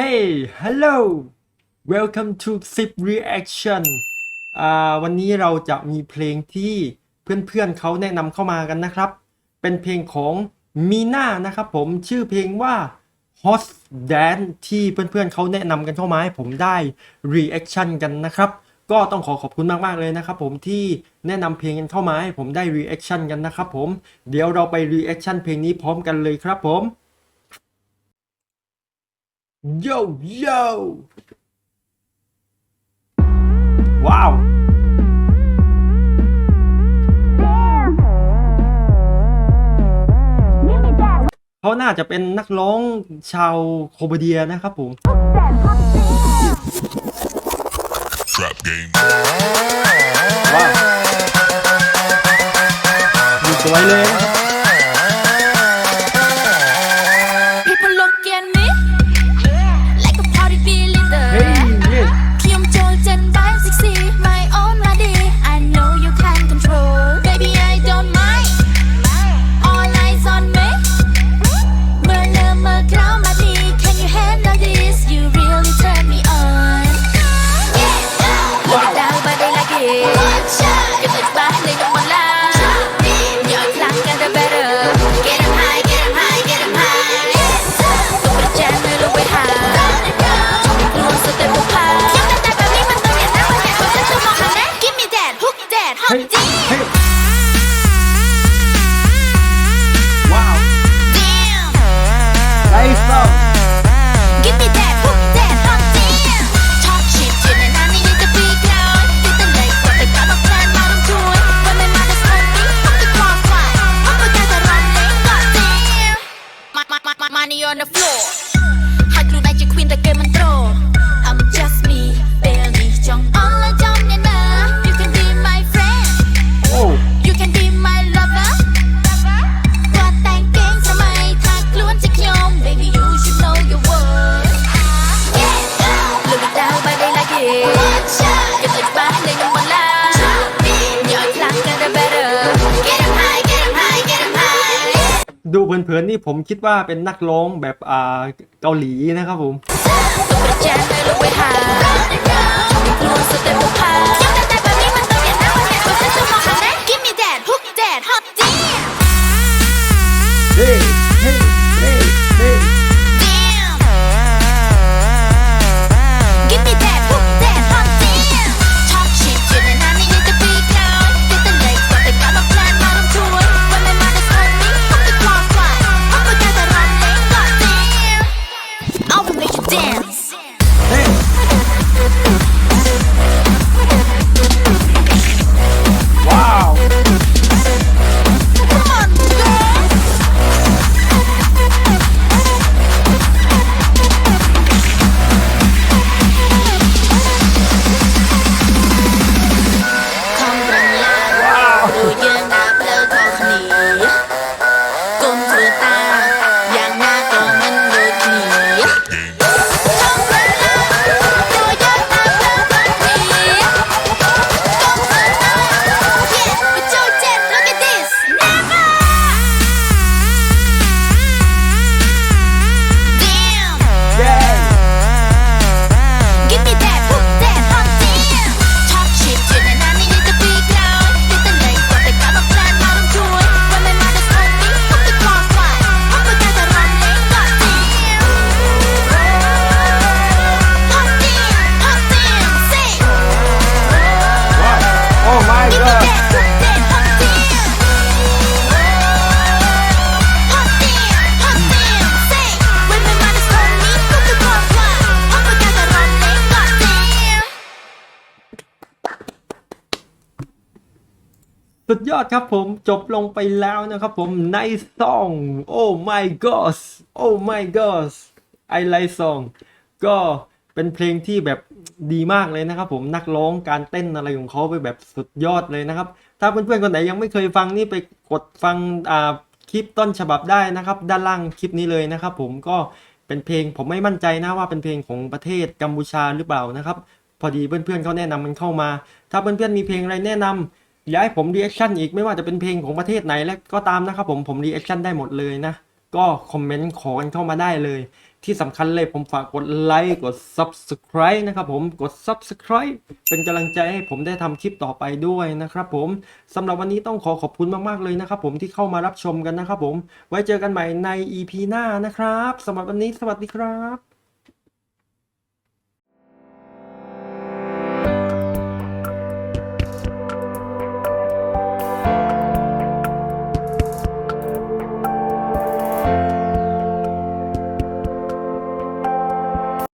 Hey hello welcome to Zip Reaction อ่าวันนี้เราจะมีเพลงที่เพื่อนๆเขาแนะนำเข้ามากันนะครับ เป็นเพลงของมีน่านะครับผมชื่อเพลงว่า Hot Dance ที่เพื่อนๆเขาแนะนำกันเข้ามาให้ผมได้ reaction กันนะครับ ก็ต้องขอขอบคุณมากๆเลยนะครับผมที่แนะนำเพลงกันเข้ามาให้ผมได้ reaction กันนะครับผม เดี๋ยวเราไป reaction เพลงนี้พร้อมกันเลยครับผม Yo yo ว้าวเขาน่าจะเป็นนักร้องชาวโคบเดียนะครับผม Trap game. ว้าวดูสวยเลยนะ 我是 ดูเผินๆนี่ผมคิดว่าเป็นนักร้องแบบอ่าเกาหลีนะครับผม แจมือลงไปหาชอบกลัวสเต็ปบุกพา สุดยอดครับผมจบลงไปแล้วนะครับผมในซองโอ้ my god โอ้ my god I like song ก็เป็นเพลงที่แบบดีมากเลยนะครับผมนักร้องการเต้นอะไรของเขาไปแบบสุดยอดเลยนะครับ ถ้าเพื่อนๆคนไหนยังไม่เคยฟังนี่ไปกดฟังอ่าคลิปต้นฉบับได้นะครับ ด้านล่างคลิปนี้เลยนะครับผมก็เป็นเพลงผมไม่มั่นใจนะว่าเป็นเพลงของประเทศกัมพูชาหรือเปล่านะครับ พอดีเพื่อนๆเขาแนะนำมันเข้ามา ถ้าเพื่อนๆมีเพลงอะไรแนะนำอ ยากให้ผมรีแอคชั่นอีกไม่ว่าจะเป็นเพลงของประเทศไหนแล้วก็ตามนะครับผมผมรีแอคชั่นได้หมดเลยนะ ก็คอมเมนต์ขอกันเข้ามาได้เลย ที่สำคัญเลยผมฝากกดไลค์กด Subscribe นะครับผมกด Subscribe เป็นกำลังใจให้ผมได้ทำคลิปต่อไปด้วยนะครับผมสำหรับวันนี้ต้องขอขอบคุณมาก ๆ เลยนะครับผมที่เข้ามารับชมกันนะครับผม ไว้เจอกันใหม่ใน EP หน้านะครับสำหรับวันนี้สวัสดีครับ